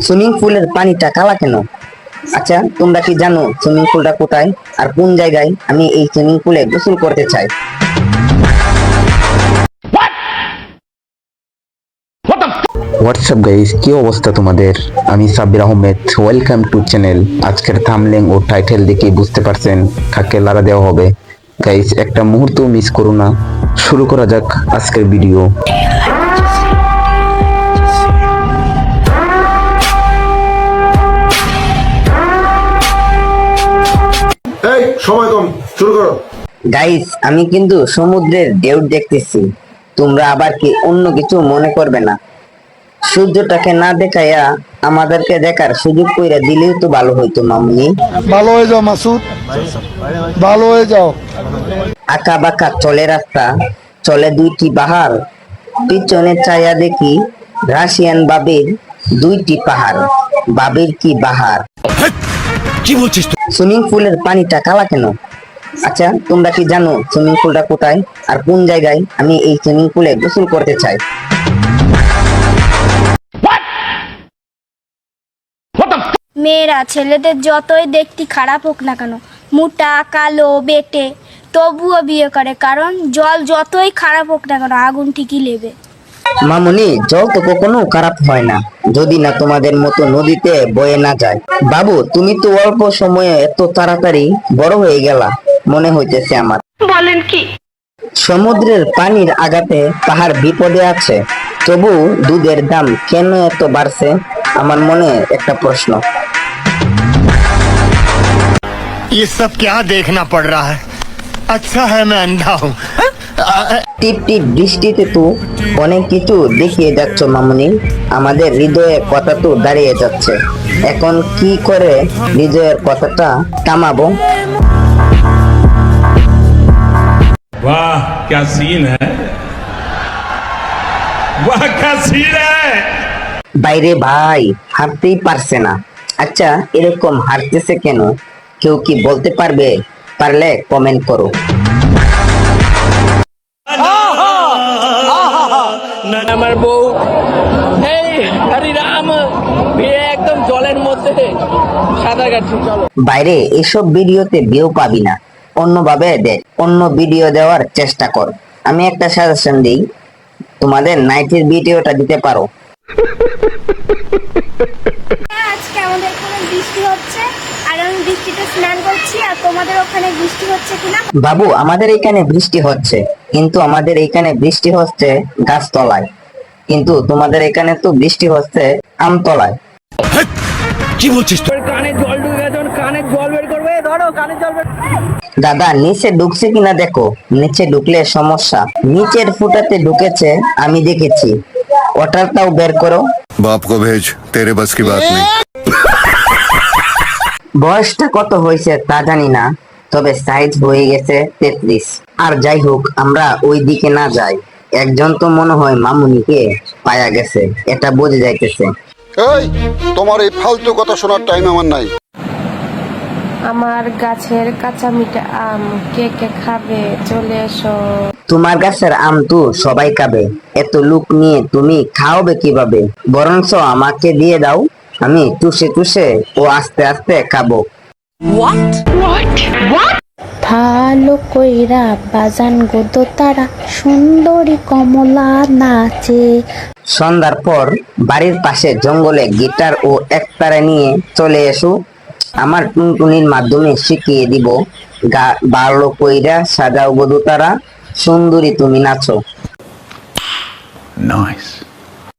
Swimming পুলের পানিটা কালা কেন? আচ্ছা তোমরা কি জানো সুইমিং পুলটা কোথায় আর কোন জায়গায় আমি এই সুইমিং পুলে গোসল করতে চাই? হোয়াটসঅ্যাপ গাইস কি অবস্থা তোমাদের? আমি Sabbir Ahmed. Welcome to channel আজকের থামলেং ও টাইটেল দেখে বুঝতে পারছেন কাকে লারা দেওয়া হবে। গাইস একটা মুহূর্ত মিস করো না। শুরু করা যাক আজকের ভিডিও সময় কম শুরু করো। গাইস আমি কিন্তু সমুদ্রের ঢেউ দেখতেছি। তোমরা আবার কি অন্য কিছু মনে করবে না? সূর্যটাকে না দেখাইয়া আমাদেরকে দেখার সুযোগ কইরা দিলেই তো ভালো হইতো মামুনি। ভালো হয়ে যাও মাসুদ। ভালো হয়ে যাও। আঁকা বাঁকা চলে রাস্তা চলে দুইটি বাহার পিছনে চাইয়া দেখি রাশিয়ান বাবির দুইটি পাহাড়। বাবির কি বাহার? সুইমিং পুলের পানিটা কালা কেন? আচ্ছা তোমরা কি জানো সুইমিং পুলটা কোথায়? আর কোন জায়গায় আমি এই সুইমিং পুলে গোসল করতে চাই? মেয়েরা ছেলেদের যতই দেখতে খারাপ হোক না কেন মোটা কালো বেটে তবুও বিয়ে করে কারণ জল যতই খারাপ হোক না কেন আগুন ঠিকই নেবে মামুনি জল তো কখনো খারাপ হয় না যদি না তোমাদের মতো নদীতে বয়ে না যায় বাবু তুমি তো অল্প সময়ে এত তাড়াতাড়ি বড় হয়ে গেলা মনে হইতেছে আমার বলেন কি সমুদ্রের পানির আঘাতে পাহাড় বিপদে আছে তবু দুধের দাম কেন এত বাড়ছে আমার মনে একটা প্রশ্ন ये सब क्या देखना पड़ रहा है अच्छा है मैं अंधा हूँ টিপ টিপ বৃষ্টিতে তো অনেক কিছু দেখিয়ে যাচ্ছ মামুনি আমাদের হৃদয়ের কথা তো দাঁড়িয়ে যাচ্ছে এখন কি করে হৃদয়ের কথাটা থামাবো वाह क्या सीन है वाह क्या सीन है বাইরে ভাই হারতেই পারছে না আচ্ছা এরকম হারতেছে কেন কেউ কি বলতে পারবে পারলে কমেন্ট করো আমার বউ বাইরে, এসব ভিডিওতে ভিউ পাবি না। অন্যভাবে দেখ অন্য ভিডিও দেওয়ার চেষ্টা কর। আমি একটা সাজেশন দিই, তোমাদের নাইটের ভিডিওটা দিতে পারো। আমাদের এখানে বৃষ্টি হচ্ছে আর আমি বৃষ্টিতে স্নান করছি আর তোমাদের ওখানে বৃষ্টি হচ্ছে কিনা? বাবু আমাদের এখানে বৃষ্টি হচ্ছে কিন্তু আমাদের এখানে বৃষ্টি হচ্ছে গাছতলায়। কিন্তু তোমাদের এখানে তো বৃষ্টি হচ্ছে আমতলায়। কি বলছিস কানে জল ঢুকে কানে জল বের করবে। ধরো কানে জল বের দাদা নিচে ঢুকছে কিনা দেখো নিচে ঢুকলে সমস্যা। নিচের ফুটাতে ঢুকেছে আমি দেখেছি। ওটারটাও বের করো। বাপ কো ভেজ তেরে বাস কি বাত নেই। বয়সটা কত হয়েছে তা জানি না তবে সাইজ হয়ে গেছে তেত্রিশ। আর যাই হোক আমরা ওই দিকে না যাই। একজন তো মনে হয় মামুনিকে পায়া গেছে এটা বোঝা যাইতেছে। এই তোমার এই ফালতু কথা শোনার টাইম আমার নাই। আমার গাছের কাঁচা মিঠা আম কে কে খাবে? চলে এসো। তোমার গাছের আম তো সবাই খাবে। এত লুক নিয়ে তুমি খাওয়াবে কীভাবে? বরঞ্চ আমাকে দিয়ে দাও। আমি টুসে টুসে ও আস্তে আস্তে খাব। ভালো কইরা বাজান গোদো তারা সুন্দরী কমলা নাচে। সন্ধ্যার পর বাড়ির পাশে জঙ্গলে গিটার ও একতারা নিয়ে চলে এসো। আমার টুনটুনির মাধ্যমে শিখিয়ে দিব গা বারলো কইরা সাজাও বধু তারা সুন্দরী তুমি নাচো। নাইস